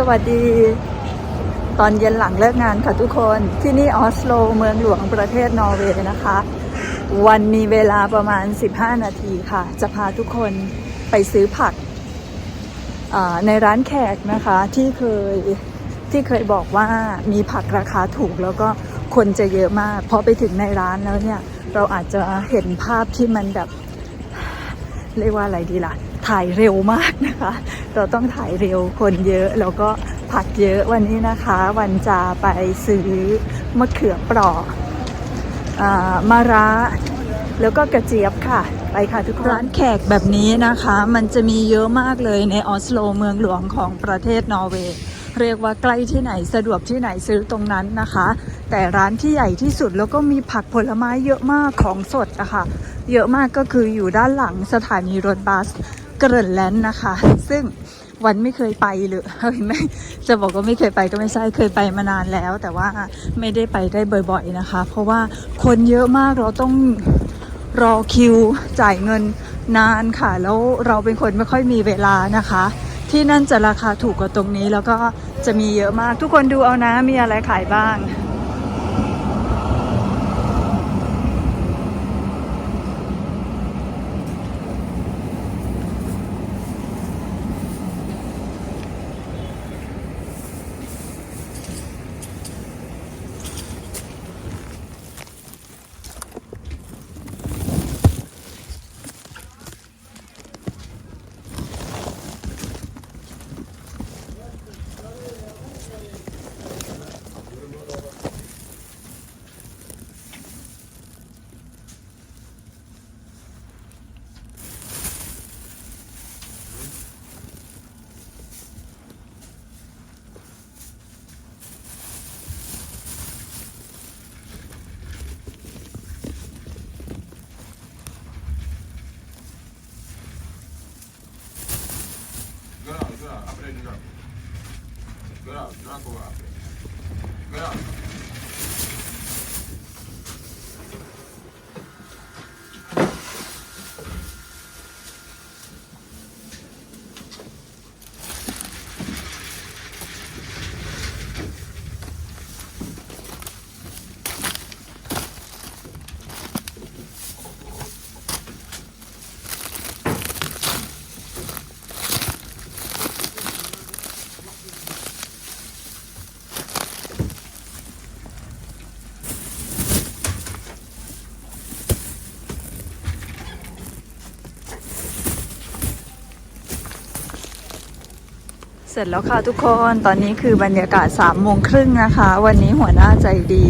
สวัสดี ตอนเย็นหลังเลิกงานค่ะทุกคนที่นี่ออสโลเมืองหลวงประเทศนอร์เวย์นะคะ วันมีเวลาประมาณ 15 นาทีค่ะ จะพาทุกคนไปซื้อผักในร้านแขกนะคะที่เคยที่เคยบอกว่ามีผักราคาถูกแล้วก็คนจะเยอะมาก พอไปถึงในร้านแล้วเนี่ย เราอาจจะเห็นภาพที่มันแบบ เรียกว่าอะไรดีล่ะ ถ่ายเร็วมากนะคะ เราต้องถ่ายเร็วคนเยอะ แล้วก็ผักเยอะวันนี้นะคะ วันจะไปซื้อมะเขือเปราะอ่ามะระแล้วก็กระเจี๊ยบค่ะ ไปค่ะทุกคนร้านแขกแบบนี้นะคะ มันจะมีเยอะมากเลยในออสโลเมืองหลวงของประเทศนอร์เวย์ เรียกว่าใกล้ที่ไหนสะดวกที่ไหนซื้อตรงนั้นนะคะ แต่ร้านที่ใหญ่ที่สุดแล้วก็มีผักผลไม้เยอะมากของสดอะค่ะ เยอะมากก็คืออยู่ด้านหลังสถานีรถบัสเกรนแลนด์นะคะ ซึ่งวันไม่เคยไปเลยเฮ้ยไม่จะบอกว่าไม่เคยไปก็ไม่ใช่เคยไปมานานแล้ว แต่ว่าไม่ได้ไปได้บ่อยๆนะคะ เพราะว่าคนเยอะมากเราต้องรอคิวจ่ายเงินนานค่ะ แล้วเราเป็นคนไม่ค่อยมีเวลานะคะ ที่นั่นจะราคาถูกกว่าตรงนี้แล้วก็ จะมีเยอะมากทุกคนดูเอานะมีอะไรขายบ้าง આપણે જરાક જરાક જરાક આપણે જરાક สร็จแล้วค่ะทุกคน ตอนนี้คือบรรยากาศ3ามโมงครึ่งนะคะ วันนี้หัวหน้าใจดี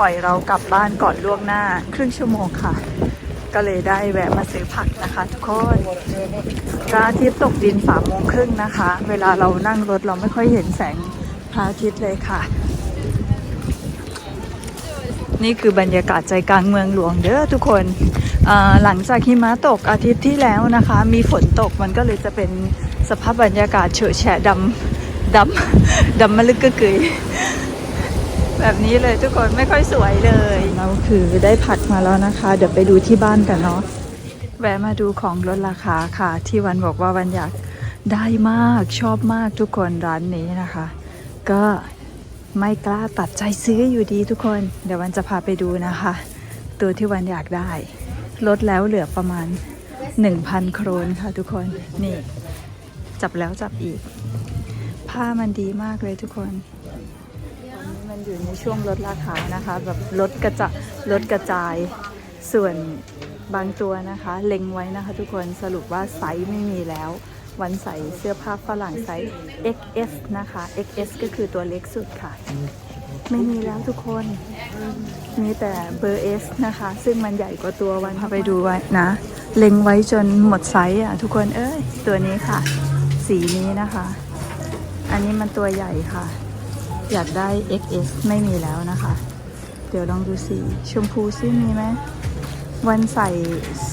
ปล่อยเรากลับบ้านก่อนล่วงหน้าครึ่งชั่วโมงค่ะ ก็เลยได้แวะมาซื้อผักนะคะ ทุกคนพระอาทิตย์ตกดินสามโมงครึ่งนะคะ เวลาเรานั่งรถเราไม่ค่อยเห็นแสงพระอาทิตย์เลยค่ะ นี่คือบรรยากาศใจกลางเมืองหลวงเด้อทุกคนหลังจากหิมะตกอาทิตย์ที่แล้วนะคะ มีฝนตกมันก็เลยจะเป็น สภาพบรรยากาศเฉอะแฉะดำดำดำมะลึกกะกึยแบบนี้เลยทุกคนไม่ค่อยสวยเลย เราคือได้ผักมาแล้วนะคะ เดี๋ยวไปดูที่บ้านกันเนาะแวะมาดูของลดราคาค่ะ ที่วันบอกว่าวันอยากได้มากชอบมากทุกคนร้านนี้นะคะ ก็ไม่กล้าตัดใจซื้ออยู่ดีทุกคน เดี๋ยววันจะพาไปดูนะคะ ตัวที่วันอยากได้ ลดแล้วเหลือประมาณ 1,000 โครนค่ะทุกคนนี่ จับแล้วจับอีก ผ้ามันดีมากเลยทุกคนตอนนี้มันอยู่ในช่วงลดราคานะคะแบบลดกระจะลดกระจายส่วนบางตัวนะคะ เล็งไว้นะคะทุกคนสรุปว่าไซส์ไม่มีแล้ว วันใส่เสื้อผ้าฝรั่งไซส์ XS นะคะ XS ก็คือตัวเล็กสุดค่ะ ไม่มีแล้วทุกคน มีแต่เบอร์ S นะคะ ซึ่งมันใหญ่กว่าตัววันพาไปดูไว้นะ เล็งไว้จนหมดไซส์อะทุกคนเอ้ย ตัวนี้ค่ะ สีนี้นะคะ อันนี้มันตัวใหญ่ค่ะ อยากได้ XS ไม่มีแล้วนะคะ เดี๋ยวลองดูสีชมพูซิมีไหมวันใส่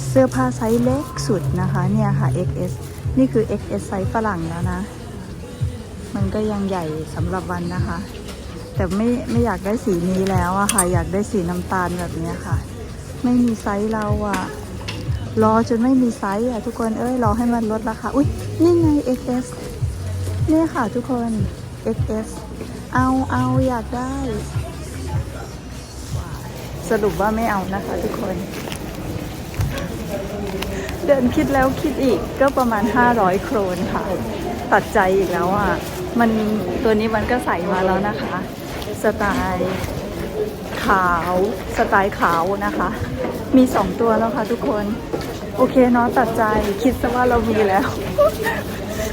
เสื้อผ้าไซส์เล็กสุดนะคะเนี่ยค่ะ XS นี่คือ XS ไซส์ฝรั่งแล้วนะ มันก็ยังใหญ่สำหรับวันนะคะ แต่ไม่ไม่อยากได้สีนี้แล้วอะค่ะ อยากได้สีน้ำตาลแบบนี้ค่ะ ไม่มีไซส์เราอะ รอจนไม่มีไซส์อะทุกคนเอ้ยรอให้มันลดราคาอุ้ยนี่ไง XS เนี่ยค่ะทุกคน XS เอาเอาอยากได้ สรุปว่าไม่เอานะคะทุกคน เดินคิดแล้วคิดอีกก็ประมาณ 500 โครนค่ะ ตัดใจอีกแล้วอะ มันตัวนี้มันก็ใส่มาแล้วนะคะ สไตล์ ขาวสไตล์ขาวนะคะ มีสองตัวแล้วค่ะทุกคน โอเคเนาะตัดใจคิดซะว่าเรามีแล้ว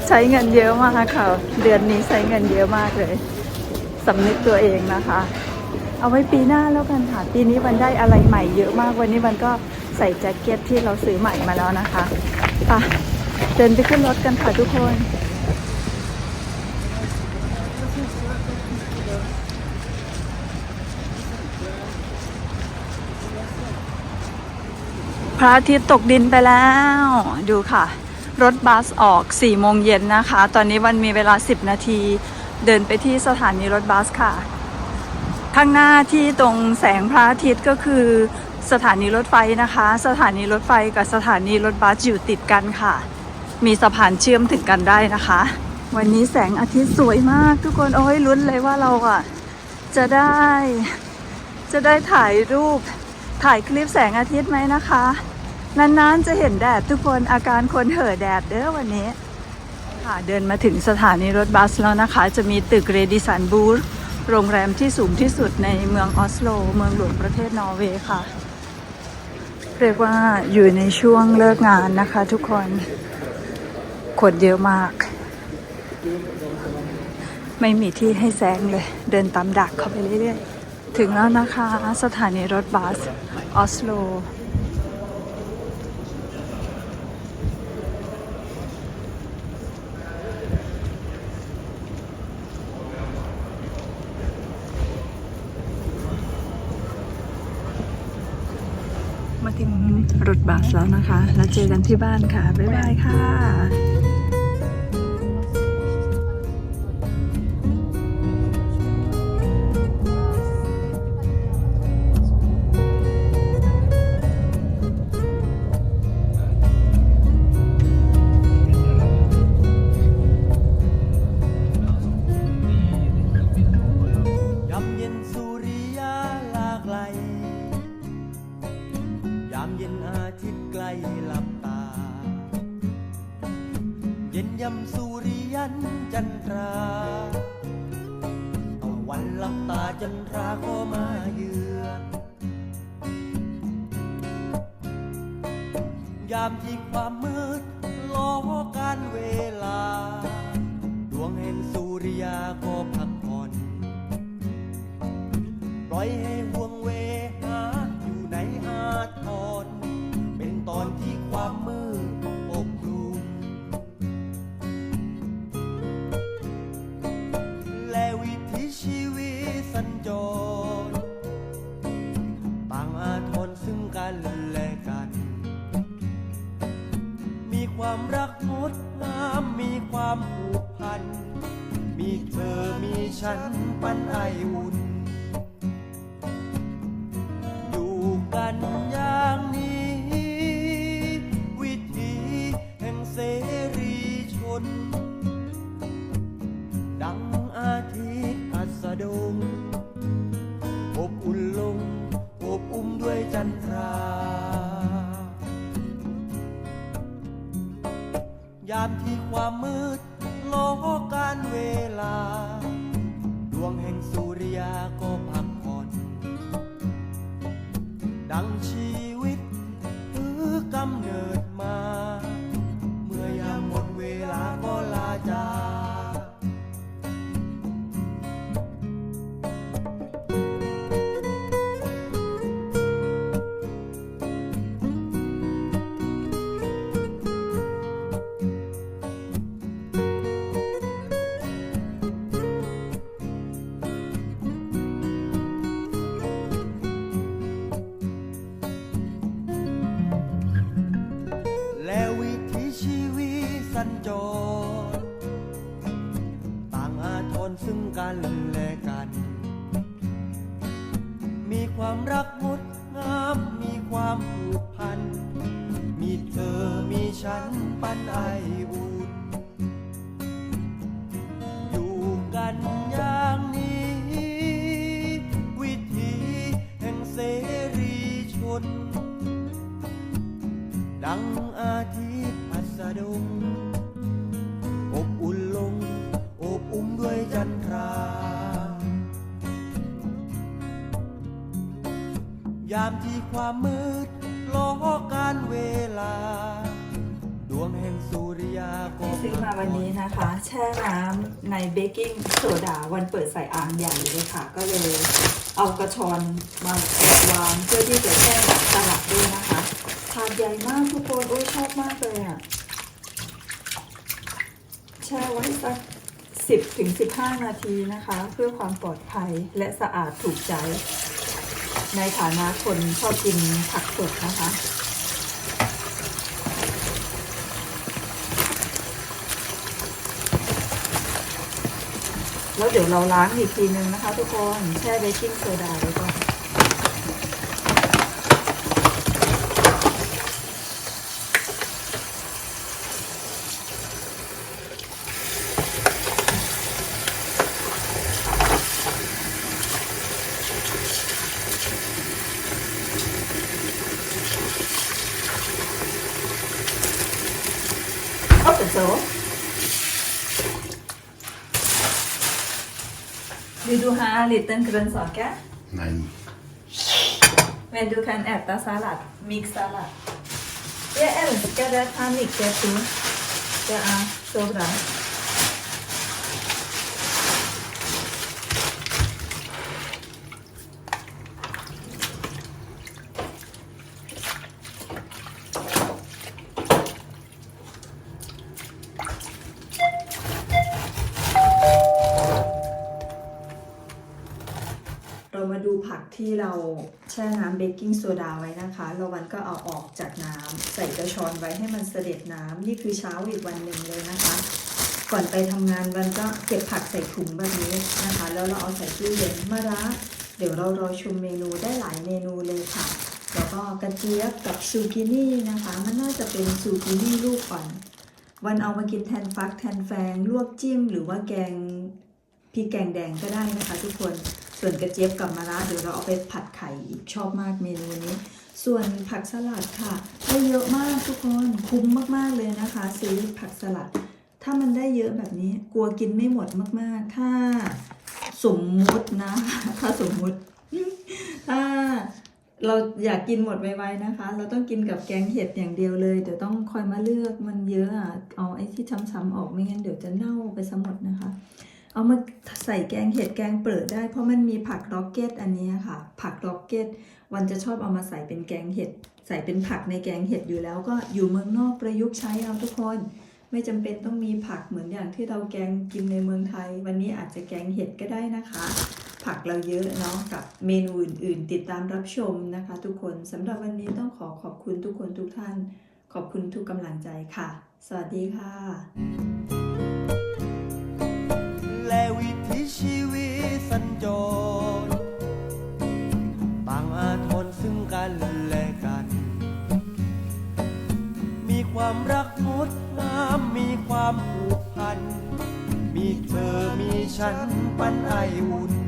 ใช้เงินเยอะมากค่ะ เดือนนี้ใช้เงินเยอะมากเลยสำนึกตัวเองนะคะ เอาไว้ปีหน้าแล้วกันค่ะ ปีนี้มันได้อะไรใหม่เยอะมากวันนี้มันก็ใส่แจ็คเก็ตที่เราซื้อใหม่มาแล้วนะคะไปะเดินไปขึ้นรถกันค่ะทุกคน พระอาทิตย์ตกดินไปแล้ว ดูค่ะ รถบัสออก4โมงเย็นนะคะ ตอนนี้มันมีเวลา 10 นาที เดินไปที่สถานีรถบัสค่ะ ข้างหน้าที่ตรงแสงพระอาทิตย์ก็คือสถานีรถไฟนะคะ สถานีรถไฟกับสถานีรถบัสอยู่ติดกันค่ะ มีสะพานเชื่อมถึงกันได้นะคะ วันนี้แสงอาทิตย์สวยมากทุกคนโอ้ยลุ้นเลยว่าเราอะจะได้ จะได้ถ่ายรูป ถ่ายคลิปแสงอาทิตย์ไหมนะคะ นานๆจะเห็นแดดทุกคนอาการคนเห่อแดดเด้อวันนี้ ค่ะเดินมาถึงสถานีรถบัสแล้วนะคะ จะมีตึกเรดิสันบูร์โรงแรมที่สูงที่สุดในเมืองออสโล เมืองหลวงประเทศนอร์เวย์ค่ะ เรียกว่าอยู่ในช่วงเลิกงานนะคะทุกคนคนเยอะมาก ไม่มีที่ให้แซงเลย เดินตามดักเข้าไปเรื่อยๆ ถึงแล้วนะคะ สถานีรถบัสออสโลมาถึงรถบัสแล้วนะคะ แล้วเจอกันที่บ้านค่ะ บ๊ายบายค่ะ ความรักงดงามมีความผูกพัน มีเธอมีฉันปันไออุ่น อยู่กันอย่างนี้ วิถีแห่งเสรีชน ดังอาทิตย์อัสดง อบอุ่นลง อบอุ้มด้วยจันทรา ยามที่ความมืดล้อการเวลา ดวงแห่งสุริยาก็พัง ทนซึ่งกันและกัน มีความรักงดงาม มีความผูกพัน มีเธอ มีฉัน ปันไอบุญอยู่กันอย่างนี้ วิธีแห่งเสรีชน ดังอาทิตย์อัสดง มที่ความมืดล้อการเวลา ดวงแห่งสุริยาก็ซื้อมาวันนี้นะคะ แช่น้ำในเบกกิ้งโซดาวันเปิดใส่อ่างใหญ่เลยค่ะ ก็เลยเอากระชอนมาวางเพื่อที่จะแช่สลัดด้วยนะคะถาดใหญ่มากทุกคนโอ้ยชอบมากเลยอะแช่ไว้สัก10ถึง15 นาทีนะคะ เพื่อความปลอดภัยและสะอาดถูกใจ ในฐานะคนชอบกินผักสดนะคะ แล้วเดี๋ยวเราล้างอีกทีนึงนะคะทุกคน แช่เบกกิ้งโซดาไว้ก่อน Vill du ha en liten grønnsaker? Nein. Men du kan äta sallad, Mix salat. Jeg elsker det panikkretten. Det är så bra. ที่เราแช่น้ำเบกกิ้งโซดาไว้นะคะแล้ววันก็เอาออกจากน้ำใส่กระชอนไว้ให้มันเสด็จน้ำนี่คือเช้าอีกวันหนึ่งเลยนะคะ ก่อนไปทำงานวันก็เก็บผักใส่ถุงแบบนี้นะคะ แล้วเราเอาใส่ตู้เย็นมะระเดี๋ยวเรารอชมเมนูได้หลายเมนูเลยค่ะ แล้วก็กระเจี๊ยบกับซูกินี่นะคะ มันน่าจะเป็นซูกินี่ลูกอ่อน วันเอามากินแทนฟักแทนแฟง ลวกจิ้ม หรือว่าแกงพริกแกงแดงก็ได้นะคะทุกคน ส่วนกระเจี๊ยบกับมะระเดี๋ยวเราเอาไปผัดไข่อีกชอบมากเมนูนี้ ส่วนผักสลัดค่ะได้เยอะมากทุกคนคุ้มมากๆเลยนะคะ ซื้อผักสลัด ถ้ามันได้เยอะแบบนี้กลัวกินไม่หมดมากๆ ถ้าสมมุตินะ ถ้าสมมุติถ้าเราอยากกินหมดไวๆนะคะ เราต้องกินกับแกงเห็ดอย่างเดียวเลย เดี๋ยวต้องคอยมาเลือกมันเยอะอะเอาไอ้ที่ช้ำๆออกไม่งั้นเดี๋ยวจะเน่าไปซะหมดนะคะ เอามาใส่แกงเห็ดแกงเปิดได้ เพราะมันมีผักร็อกเก็ตอันนี้ค่ะ ผักร็อกเก็ตวันจะชอบเอามาใส่เป็นแกงเห็ด ใส่เป็นผักในแกงเห็ดอยู่แล้วก็อยู่เมืองนอกประยุกต์ใช้เอาทุกคน ไม่จำเป็นต้องมีผักเหมือนอย่างที่เราแกงกินในเมืองไทย วันนี้อาจจะแกงเห็ดก็ได้นะคะ ผักเราเยอะเนาะกับเมนูอื่น ๆ ติดตามรับชมนะคะ ทุกคนสำหรับวันนี้ต้องขอขอบคุณทุกคนทุกท่าน ขอบคุณทุกกำลังใจค่ะ สวัสดีค่ะและ สัญจรต่างอาทนซึ่งกันและกัน มีความรักงดงามมีความผูกพัน มีเธอมีฉันปันไออุ่น